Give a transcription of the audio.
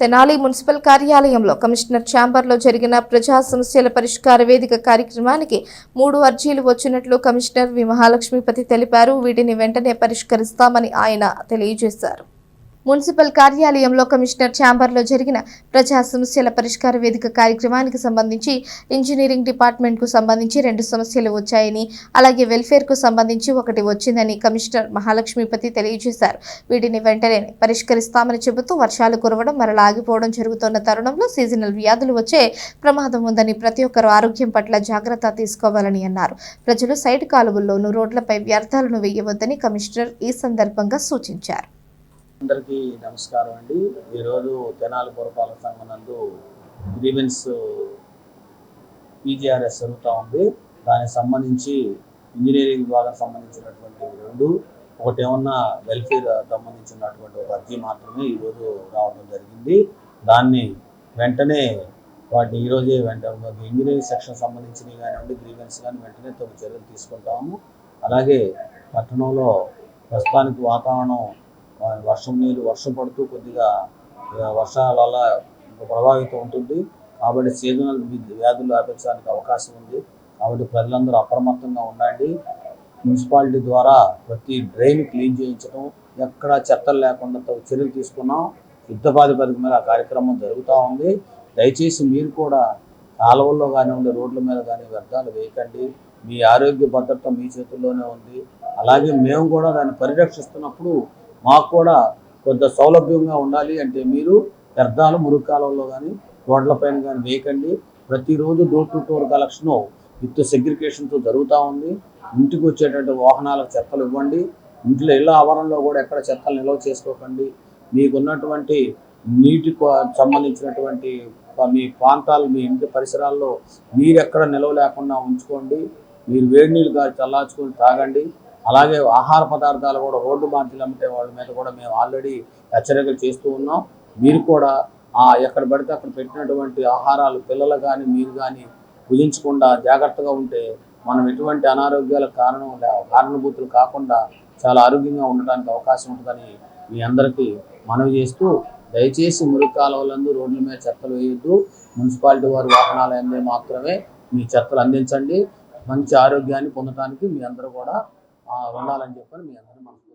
Tenali municipal కార్యాలయంలో commissioner ఛాంబర్లో జరిగిన ప్రజా సమస్యల పరిష్కార వేదిక కార్యక్రమానికి మూడు అర్జీలు వచ్చినట్లు కమిషనర్ వి మహాలక్ష్మీపతి తెలిపారు. వీటిని వెంటనే పరిష్కరిస్తామని ఆయన తెలియజేశారు. మున్సిపల్ కార్యాలయంలో కమిషనర్ ఛాంబర్లో జరిగిన ప్రజా సమస్యల పరిష్కార వేదిక కార్యక్రమానికి సంబంధించి ఇంజనీరింగ్ డిపార్ట్మెంట్కు సంబంధించి రెండు సమస్యలు వచ్చాయని అలాగే వెల్ఫేర్కు సంబంధించి ఒకటి వచ్చిందని కమిషనర్ మహాలక్ష్మీపతి తెలియజేశారు. వీటిని వెంటనే పరిష్కరిస్తామని చెబుతూ వర్షాలు కురవడం మరలా ఆగిపోవడం జరుగుతున్న తరుణంలో సీజనల్ వ్యాధులు వచ్చే ప్రమాదం ఉందని ప్రతి ఒక్కరూ ఆరోగ్యం పట్ల జాగ్రత్త తీసుకోవాలని అన్నారు. ప్రజలు సైడ్ కాలువల్లోనూ రోడ్లపై వ్యర్థాలను వేయవద్దని కమిషనర్ ఈ సందర్భంగా సూచించారు. అందరికీ నమస్కారం అండి. ఈరోజు తెనాలి పురపాలక సంఘం నందు గ్రీవెన్స్ పీజీఆర్ఎస్ జరుగుతూ ఉంది. దానికి సంబంధించి ఇంజనీరింగ్ విభాగం సంబంధించినటువంటి రెండు ఒకటి ఏమన్నా వెల్ఫేర్ సంబంధించినటువంటి ఒక అర్జీ మాత్రమే ఈరోజు రావడం జరిగింది. దాన్ని వెంటనే వాటిని ఈరోజే వెంట ఇంజనీరింగ్ సెక్షన్ సంబంధించినవి కానివ్వండి గ్రీవెన్స్ కానీ వెంటనే తగు చర్యలు తీసుకుంటాము. అలాగే పట్టణంలో ప్రస్తుతానికి వాతావరణం వర్షం నీళ్ళు వర్షం పడుతూ కొద్దిగా వర్షాల వల్ల ప్రభావితం ఉంటుంది. కాబట్టి సీజనల్ వ్యాధులు వ్యాపించడానికి అవకాశం ఉంది. కాబట్టి ప్రజలందరూ అప్రమత్తంగా ఉండండి. మున్సిపాలిటీ ద్వారా ప్రతి డ్రైన్ క్లీన్ చేయించడం ఎక్కడా చెత్తలు లేకుండా చర్యలు తీసుకున్నాం. యుద్ధపాధిపతికి మీద ఆ కార్యక్రమం జరుగుతూ ఉంది. దయచేసి మీరు కూడా కాలువల్లో కానివ్వండి రోడ్ల మీద కానీ వ్యర్థాలు వేయకండి. మీ ఆరోగ్య భద్రత మీ చేతుల్లోనే ఉంది. అలాగే మేము కూడా దాన్ని పరిరక్షిస్తున్నప్పుడు మాకు కూడా కొంత సౌలభ్యంగా ఉండాలి అంటే మీరు వ్యర్థాలు మురుగు కానీ రోడ్లపైన కానీ వేయకండి. ప్రతిరోజు door to door collection with సెగ్రికేషన్తో జరుగుతూ ఉంది. ఇంటికి వచ్చేటువంటి వాహనాలకు చెత్తలు ఇవ్వండి. ఇంట్లో ఇళ్ళ ఆవరణలో కూడా ఎక్కడ చెత్తలు నిల్వ చేసుకోకండి. మీకున్నటువంటి నీటి సంబంధించినటువంటి మీ ప్రాంతాలు మీ ఇంటి పరిసరాల్లో నీరు ఎక్కడ నిల్వ లేకుండా ఉంచుకోండి. మీరు వేడి నీళ్ళు గారి చల్లార్చుకొని తాగండి. అలాగే ఆహార పదార్థాలు కూడా రోడ్డు మార్చిలు అమ్మితే వాళ్ళ మీద కూడా మేము ఆల్రెడీ హెచ్చరికలు చేస్తూ ఉన్నాం. మీరు కూడా ఆ ఎక్కడ పడితే అక్కడ పెట్టినటువంటి ఆహారాలు పిల్లలు కానీ మీరు కానీ భుజించకుండా జాగ్రత్తగా ఉంటే మనం ఎటువంటి అనారోగ్యాలకు కారణం లే- కారణభూతులు కాకుండా చాలా ఆరోగ్యంగా ఉండడానికి అవకాశం ఉంటుందని మీ అందరికీ మనవి చేస్తూ దయచేసి మురుగు కాలువలందు రోడ్ల మీద చెత్తలు వేయొద్దు. మున్సిపాలిటీ వారి వాహనాల మాత్రమే మీ చెత్తలు అందించండి. మంచి ఆరోగ్యాన్ని పొందడానికి మీ అందరూ కూడా ఉండాలని చెప్పని మీ అందరూ మనసు